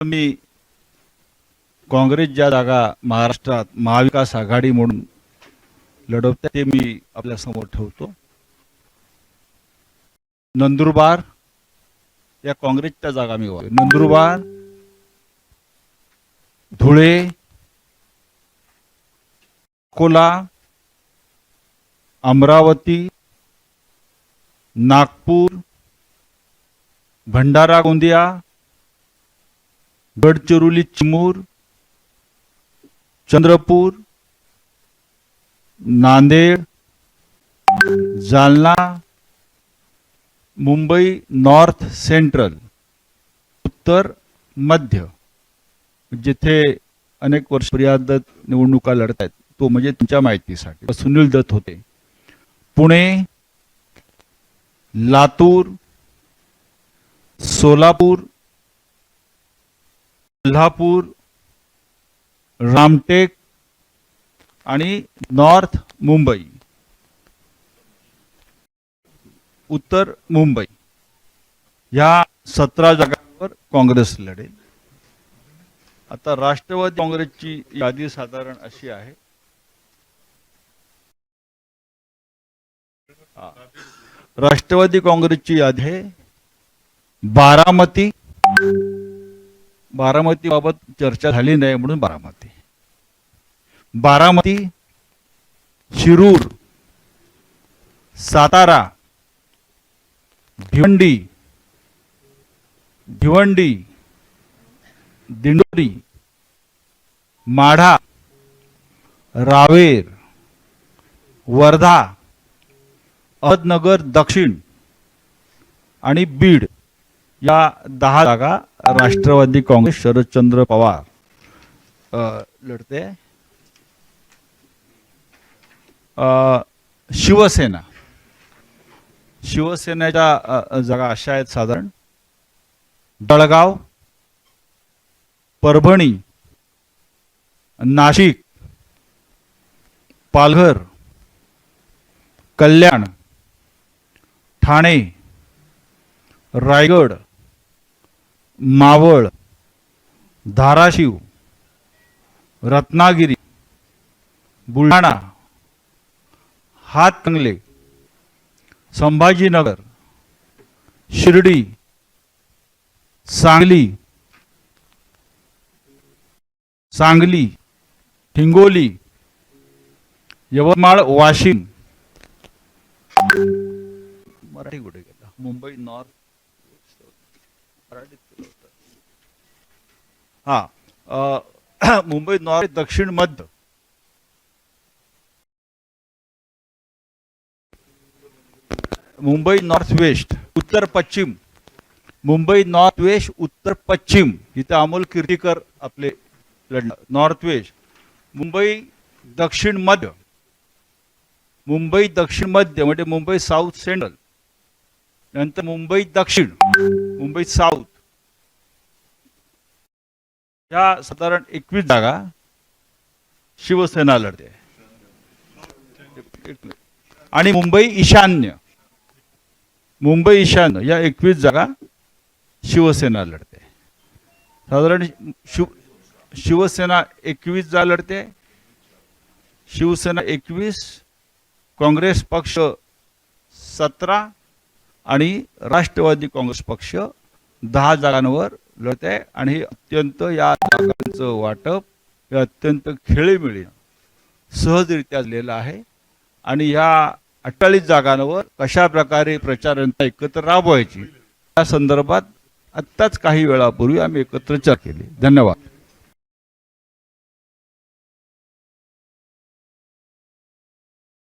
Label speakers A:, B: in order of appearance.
A: मी काँग्रेस ज्या जागा महाराष्ट्रात महाविकास आघाडी म्हणून लढवते ते मी आपल्यासमोर ठेवतो. नंदुरबार या काँग्रेसच्या जागा मी नंदुरबार धुळे अकोला अमरावती नागपूर भंडारा गोंदिया गडचिरोली चिमूर चंद्रपूर नांदेड जालना मुंबई नॉर्थ सेंट्रल उत्तर मध्य. जिथे अनेक वर्ष दत्त निवडणुका लढत आहेत तो म्हणजे तुमच्या माहितीसाठी. सुनील दत्त होते. पुणे लातूर सोलापूर कोल्हापूर रामटेक आणि नॉर्थ मुंबई. उत्तर मुंबई. या सतरा जागांवर काँग्रेस लढेल. आता राष्ट्रवादी काँग्रेसची यादी साधारण अशी आहे. राष्ट्रवादी काँग्रेसची यादी आहे. बारामती बारामतीबाबत चर्चा झाली नाही म्हणून बारामती. बारामती शिरूर सातारा भिवंडी भिवंडी दिंडोरी माढा रावेर वर्धा अहमदनगर दक्षिण आणि बीड या दहा जागा राष्ट्रवादी काँग्रेस शरदचंद्र पवार. लढते. शिवसेना. शिवसेनेच्या जागा अशा आहेत साधारण. जळगाव परभणी नाशिक पालघर कल्याण ठाणे रायगड मावळ धाराशिव रत्नागिरी बुलढाणा हातकंगले संभाजीनगर शिर्डी सांगली सांगली हिंगोली यवतमाळ वाशिम. मराठी कुठे गेला? मुंबई नॉर्थ. हा मुंबई नॉर्थ दक्षिण मध्य. मुंबई नॉर्थ वेस्ट उत्तर पश्चिम. मुंबई नॉर्थ वेस्ट उत्तर पश्चिम. इथे अमोल कीर्तीकर आपले लढणार. North west. मुंबई दक्षिण मध्य. मुंबई दक्षिण मध्य. म्हणजे मुंबई साऊथ सेंट्रल. नंतर मुंबई दक्षिण मुंबई साऊथ. या साधारण एकवीस जागा शिवसेना लढते. आणि मुंबई ईशान्य मुंबई ईशान्य या एकवीस जागा शिवसेना लढते. साधारण शिव शिवसेना एकवीस जागा लढते शिवसेना एकवीस काँग्रेस पक्ष सतरा आणि राष्ट्रवादी काँग्रेस पक्ष दहा जागांवर लढते आणि हे अत्यंत या जागांचं वाटप हे अत्यंत खेळीमेळी सहजरित्या झालेलं आहे. या ह्या अठ्ठावीस जागांवर कशा प्रकारे प्रचारांना एकत्र राबवायची या संदर्भात आत्ताच काही वेळापूर्वी आम्ही एकत्र चर्चा केली. धन्यवाद.